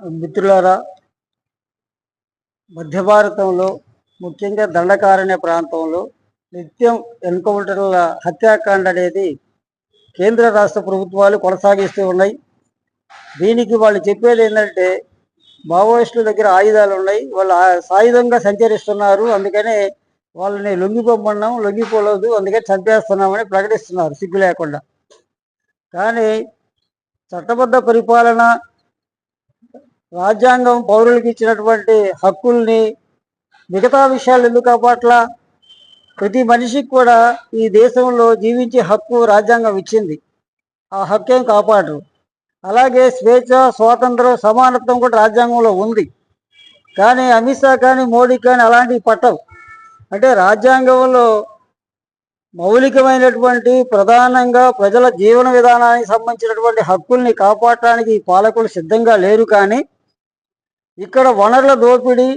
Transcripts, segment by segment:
మిత్రులారా మధ్య భారతంలో ముఖ్యంగా దండకారణ్య ప్రాంతంలో నిత్యం ఎన్కౌంటర్ల హత్యాకాండ అనేది కేంద్ర రాష్ట్ర ప్రభుత్వాలు కొనసాగిస్తూ ఉన్నాయి. దీనికి వాళ్ళు చెప్పేది ఏంటంటే మావోయిస్టుల దగ్గర ఆయుధాలు ఉన్నాయి వాళ్ళు సాయుధంగా సంచరిస్తున్నారు అందుకనే వాళ్ళని లొంగిపోమన్నాం లొంగిపోలేదు అందుకని చంపేస్తున్నామని ప్రకటిస్తున్నారు సిగ్గు లేకుండా. కానీ చట్టబద్ధ పరిపాలన రాజ్యాంగం పౌరులకు ఇచ్చినటువంటి హక్కుల్ని మిగతా విషయాలు ఎందుకు కాపాట్ల? ప్రతి మనిషికి కూడా ఈ దేశంలో జీవించే హక్కు రాజ్యాంగం ఇచ్చింది. ఆ హక్కు ఏం కాపాడరు. అలాగే స్వేచ్ఛ స్వాతంత్రం సమానత్వం కూడా రాజ్యాంగంలో ఉంది. కానీ అమిత్ షా కానీ మోడీ కానీ అలాంటివి పట్టవు. అంటే రాజ్యాంగంలో మౌలికమైనటువంటి ప్రధానంగా ప్రజల జీవన విధానానికి సంబంధించినటువంటి హక్కుల్ని కాపాడటానికి పాలకులు సిద్ధంగా లేరు కానీ ఇక్కడ వనరుల దోపిడీ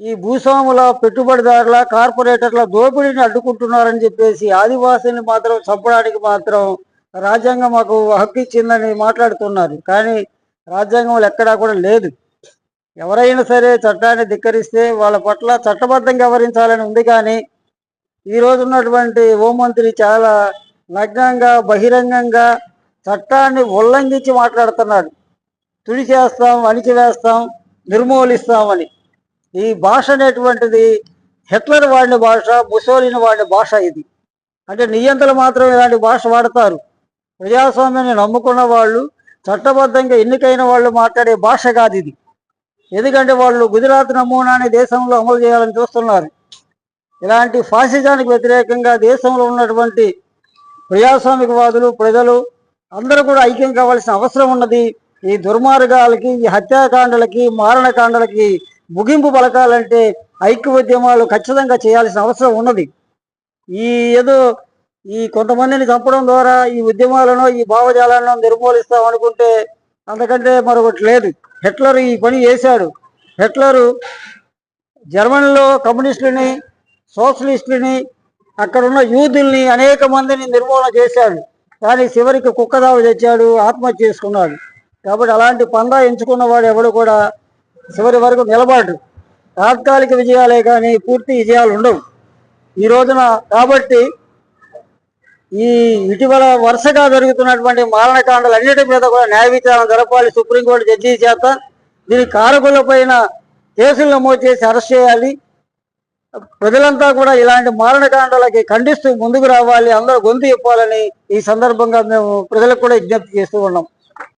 ఈ భూస్వాముల పెట్టుబడిదారుల కార్పొరేటర్ల దోపిడీని అడ్డుకుంటున్నారని చెప్పేసి ఆదివాసుల్ని మాత్రం చంపడానికి మాత్రం రాజ్యాంగం మాకు హక్కు ఇచ్చిందని మాట్లాడుతున్నారు. కానీ రాజ్యాంగంలో ఎక్కడా కూడా లేదు. ఎవరైనా సరే చట్టాన్ని ధిక్కరిస్తే వాళ్ళ పట్ల చట్టబద్ధంగా వ్యవహరించాలని ఉంది కానీ ఈరోజు ఉన్నటువంటి హోంమంత్రి చాలా నగ్నంగా బహిరంగంగా చట్టాన్ని ఉల్లంఘించి మాట్లాడుతున్నాడు తుడి చేస్తాం అణిచివేస్తాం నిర్మూలిస్తామని. ఈ భాష అనేటువంటిది హిట్లర్ వాడిన భాష ముసోలిని వాడిన భాష ఇది. అంటే నియంత్రణ మాత్రం ఇలాంటి భాష వాడతారు. ప్రజాస్వామ్యాన్ని నమ్ముకున్న వాళ్ళు చట్టబద్ధంగా ఎన్నికైన వాళ్ళు మాట్లాడే భాష కాదు ఇది. ఎందుకంటే వాళ్ళు గుజరాత్ నమూనాని దేశంలో అమలు చేయాలని చూస్తున్నారు. ఇలాంటి ఫాసిజానికి వ్యతిరేకంగా దేశంలో ఉన్నటువంటి ప్రజాస్వామికవాదులు ప్రజలు అందరూ కూడా ఐక్యం కావాల్సిన అవసరం ఉన్నది. ఈ దుర్మార్గాలకి ఈ హత్యాకాండలకి మారణకాండలకి ముగింపు పలకాలంటే ఐక్య ఉద్యమాలు ఖచ్చితంగా చేయాల్సిన అవసరం ఉన్నది. ఈ ఏదో ఈ కొంతమందిని చంపడం ద్వారా ఈ ఉద్యమాలను ఈ భావజాలను నిర్మూలిస్తాం అనుకుంటే అంతకంటే మరొకటి లేదు. హిట్లర్ ఈ పని చేశాడు. హిట్లరు జర్మనీలో కమ్యూనిస్టులని సోషలిస్టులని అక్కడున్న యూదుల్ని అనేక మందిని నిర్మూలన చేశాడు. కానీ చివరికి కుక్కదావ తెచ్చాడు ఆత్మహత్య చేసుకున్నాడు. కాబట్టి అలాంటి పందా ఎంచుకున్న వాడు ఎవడు కూడా చివరి వరకు నిలబడు తాత్కాలిక విజయాలే కానీ పూర్తి విజయాలు ఉండవు. ఈ రోజున కాబట్టి ఈ ఇటీవల వరుసగా జరుగుతున్నటువంటి మారణకాండలు అన్నిటి మీద కూడా న్యాయ విచారణ జరపాలి సుప్రీంకోర్టు జడ్జి చేత దీని కారకులపైన కేసులు నమోదు చేసి అరెస్ట్ చేయాలి. ప్రజలంతా కూడా ఇలాంటి మారణకాండలకి ఖండిస్తూ ముందుకు రావాలి అందరూ గొంతు ఇప్పాలని ఈ సందర్భంగా మేము ప్రజలకు కూడా విజ్ఞప్తి చేస్తూ ఉన్నాం.